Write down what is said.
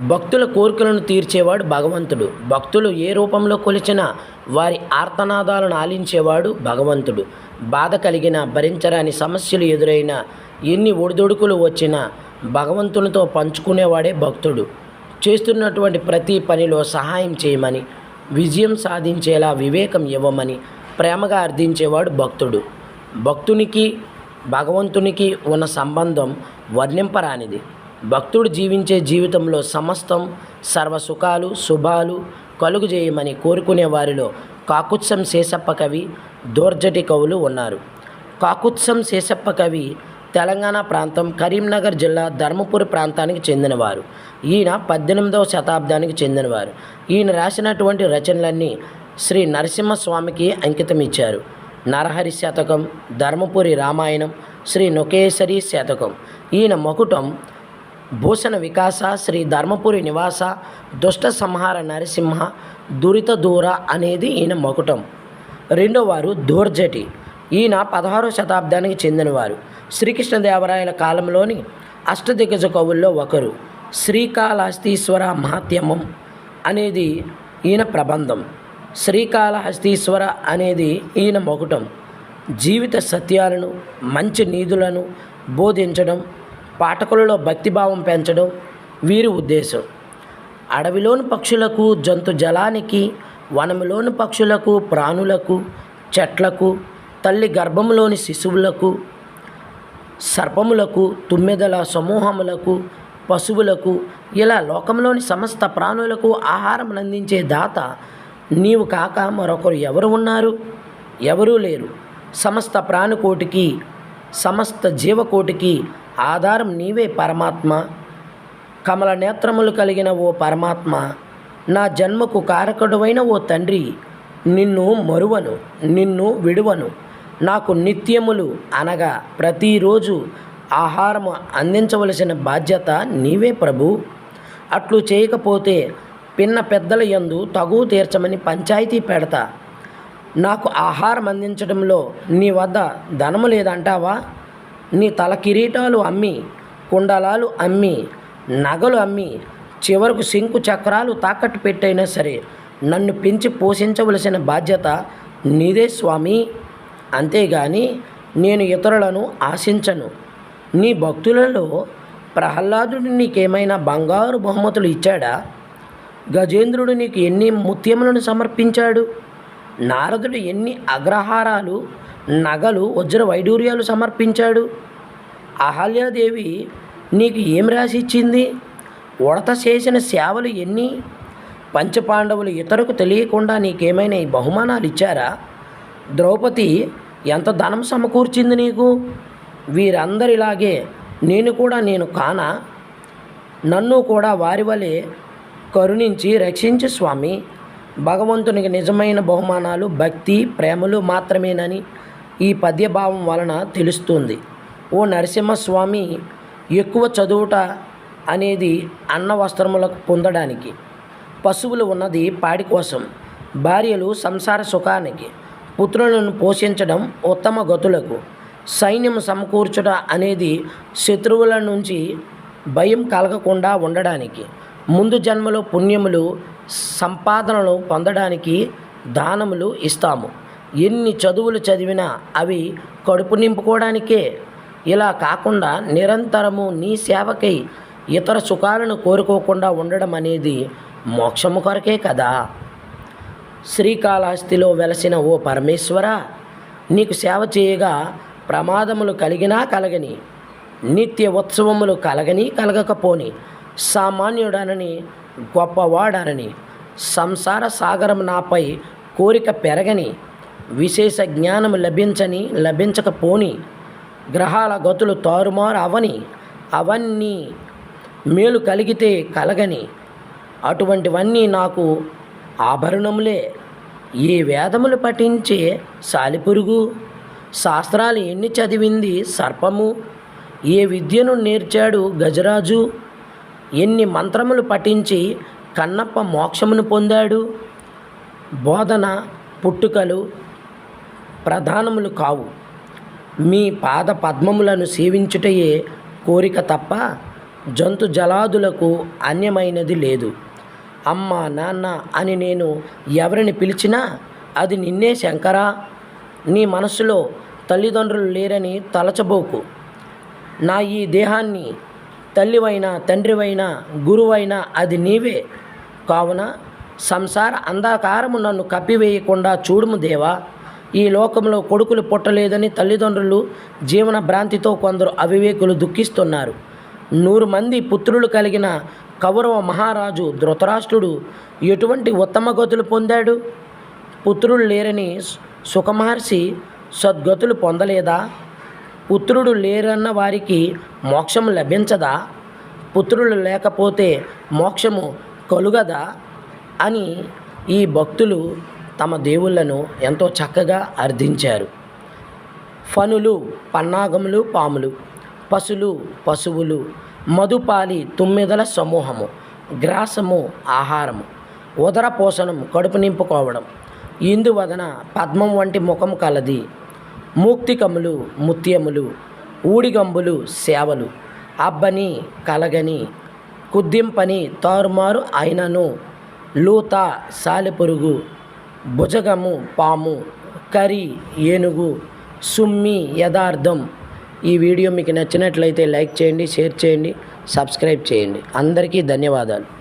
భక్తుల కోరికలను తీర్చేవాడు భగవంతుడు. భక్తులు ఏ రూపంలో కొలిచినా వారి ఆర్తనాదాలను ఆలించేవాడు భగవంతుడు. బాధ కలిగిన భరించరాని సమస్యలు ఎదురైనా ఎన్ని ఒడిదొడుకులు వచ్చినా భగవంతునితో పంచుకునేవాడే భక్తుడు. చేస్తున్నటువంటి ప్రతి పనిలో సహాయం చేయమని విజయం సాధించేలా వివేకం ఇవ్వమని ప్రేమగా అర్థించేవాడు భక్తుడు. భక్తునికి భగవంతునికి ఉన్న సంబంధం వర్ణింపరానిది. భక్తుడు జీవించే జీవితంలో సమస్తం సర్వసుఖాలు శుభాలు కలుగు చేయమని కోరుకునే వారిలో కాకుత్సం శేషప్ప కవి దోర్జటి కవులు ఉన్నారు. కాకుత్సం శేషప్ప కవి తెలంగాణ ప్రాంతం కరీంనగర్ జిల్లా ధర్మపురి ప్రాంతానికి చెందినవారు. ఈయన పద్దెనిమిదవ శతాబ్దానికి చెందినవారు. ఈయన రాసినటువంటి రచనలన్నీ శ్రీ నరసింహస్వామికి అంకితం ఇచ్చారు. నరహరి శతకం ధర్మపురి రామాయణం శ్రీ నొకేశ్వరి శతకం. ఈయన మకుటం భూషణ వికాస శ్రీ ధర్మపురి నివాస దుష్ట సంహార నరసింహ దురిత దూర అనేది ఈయన మకుటం. రెండో వారు దూర్జటి. ఈయన పదహారో శతాబ్దానికి చెందినవారు. శ్రీకృష్ణదేవరాయల కాలంలోని అష్టదిగ్గజ కవుల్లో ఒకరు. శ్రీకాళహస్తీశ్వర మహాత్యమం అనేది ఈయన ప్రబంధం. శ్రీకాళహస్తీశ్వర అనేది ఈయన మొకటం. జీవిత సత్యాలను మంచి నీతులను బోధించడం పాఠకులలో భక్తిభావం పెంచడం వీరి ఉద్దేశం. అడవిలోని పక్షులకు జంతు జలానికి వనములోని పక్షులకు ప్రాణులకు చెట్లకు తల్లి గర్భంలోని శిశువులకు సర్పములకు తుమ్మెదల సమూహములకు పశువులకు ఇలా లోకంలోని సమస్త ప్రాణులకు ఆహారం అందించే దాత నీవు కాక మరొకరు ఎవరు ఉన్నారు? ఎవరూ లేరు. సమస్త ప్రాణికోటికి సమస్త జీవకోటికి ఆధారం నీవే పరమాత్మ. కమల నేత్రములు కలిగిన ఓ పరమాత్మ. నా జన్మకు కారకుడువైన ఓ తండ్రి. నిన్ను మరువను నిన్ను విడువను. నాకు నిత్యములు అనగా ప్రతిరోజు ఆహారము అందించవలసిన బాధ్యత నీవే ప్రభు. అట్లు చేయకపోతే పిన్న పెద్దల యందు తగు తీర్చమని పంచాయతీ పెడతా. నాకు ఆహారం అందించడంలో నీ వద్ద ధనము లేదంటావా? నీ తల కిరీటాలు అమ్మి కుండలాలు అమ్మి నగలు అమ్మి చివరకు శంకు చక్రాలు తాకట్టు పెట్టైనా సరే నన్ను పెంచి పోషించవలసిన బాధ్యత నీదే స్వామి. అంతేగాని నేను ఇతరులను ఆశించను. నీ భక్తులలో ప్రహ్లాదుడు నీకేమైనా బంగారు బహుమతులు ఇచ్చాడా? గజేంద్రుడు నీకు ఎన్ని ముత్యములను సమర్పించాడు? నారదుడు ఎన్ని అగ్రహారాలు నగలు వజ్ర వైడూర్యాలు సమర్పించాడు. అహల్యాదేవి నీకు ఏం రాసి ఇచ్చింది ఉడత చేసిన సేవలు ఎన్ని? పంచపాండవులు ఇతరులకు తెలియకుండా నీకేమైనా ఈ బహుమానాలు ఇచ్చారా ద్రౌపది ఎంత ధనం సమకూర్చింది నీకు? వీరందరిలాగే నేను కూడా నేను కానా? నన్ను కూడా వారి వలె కరుణించి రక్షించు స్వామి. భగవంతునికి నిజమైన బహుమానాలు భక్తి ప్రేమలు మాత్రమేనని ఈ పద్యభావం వలన తెలుస్తుంది. ఓ నరసింహస్వామి ఎక్కువ చదువుట అనేది అన్న వస్త్రములకు పొందడానికి. పశువులు ఉన్నది పాడి కోసం. భార్యలు సంసార సుఖానికి. పుత్రులను పోషించడం ఉత్తమ గతులకు. సైన్యం సమకూర్చుట అనేది శత్రువుల నుంచి భయం కలగకుండా ఉండడానికి. ముందు జన్మలో పుణ్యములు సంపాదనలు పొందడానికి దానములు ఇస్తాము. ఎన్ని చదువులు చదివినా అవి కడుపు నింపుకోవడానికే. ఇలా కాకుండా నిరంతరము నీ సేవకై ఇతర సుఖాలను కోరుకోకుండా ఉండడం అనేది మోక్షము కొరకే కదా. శ్రీకాళహస్తిలో వెలసిన ఓ పరమేశ్వర నీకు సేవ చేయగా ప్రమాదములు కలిగినా కలగని నిత్య ఉత్సవములు కలగని కలగకపోని సామాన్యుడనని గొప్పవాడనని సంసార సాగరం నాపై కోరిక పెరగని విశేష జ్ఞానం లభించని లభించకపోని గ్రహాల గతులు తారుమారు అవని అవన్నీ మేలు కలిగితే కలగని అటువంటివన్నీ నాకు ఆభరణములే. ఏ వేదములు పఠించే సాలిపురుగు శాస్త్రాలు ఎన్ని చదివింది సర్పము? ఏ విద్యను నేర్చాడు గజరాజు? ఎన్ని మంత్రములు పఠించి కన్నప్ప మోక్షమును పొందాడు? బోధన పుట్టుకలు ప్రధానములు కావు. మీ పాద పద్మములను సేవించుటయే కోరిక తప్ప జంతు జలాదులకు అన్యమైనది లేదు. అమ్మ నాన్న అని నేను ఎవరిని పిలిచినా అది నిన్నే శంకరా నీ మనసులో తల్లిదండ్రులు లేరని తలచబోకు. నా ఈ దేహాన్ని తల్లివైనా తండ్రివైనా గురువైనా అది నీవే. కావున సంసార అంధకారము నన్ను కప్పివేయకుండా చూడుము దేవా. ఈ లోకంలో కొడుకులు పుట్టలేదని తల్లిదండ్రులు జీవన భ్రాంతితో కొందరు అవివేకులు దుఃఖిస్తున్నారు. నూరు మంది పుత్రులు కలిగిన కౌరవ మహారాజు ధృతరాష్ట్రుడు ఎటువంటి ఉత్తమ గతులు పొందాడు? పుత్రులు లేరని సుఖమహర్షి సద్గతులు పొందలేదా? పుత్రుడు లేరన్న వారికి మోక్షం లభించదా? పుత్రులు లేకపోతే మోక్షము కలుగదా? అని ఈ భక్తులు తమ దేవుళ్ళను ఎంతో చక్కగా అర్థించారు ఫనులు పన్నాగములు పాములు పశులు పశువులు మధుపాలి తుమ్మిదల సమూహము గ్రాసము ఆహారము ఉదర పోషణం కడుపు నింపుకోవడం ఇందువదన పద్మం వంటి ముఖం కలది. మూక్తికములు ముత్యములు ఊడిగంబులు సేవలు అబ్బని కలగని కుద్దింపని తారుమారు అయినను లూత సాలెపురుగు భుజగము పాము కరి ఏనుగు సుమ్మి యథార్థం ఈ వీడియో మీకు నచ్చినట్లయితే లైక్ చేయండి షేర్ చేయండి సబ్స్క్రైబ్ చేయండి. అందరికీ ధన్యవాదాలు.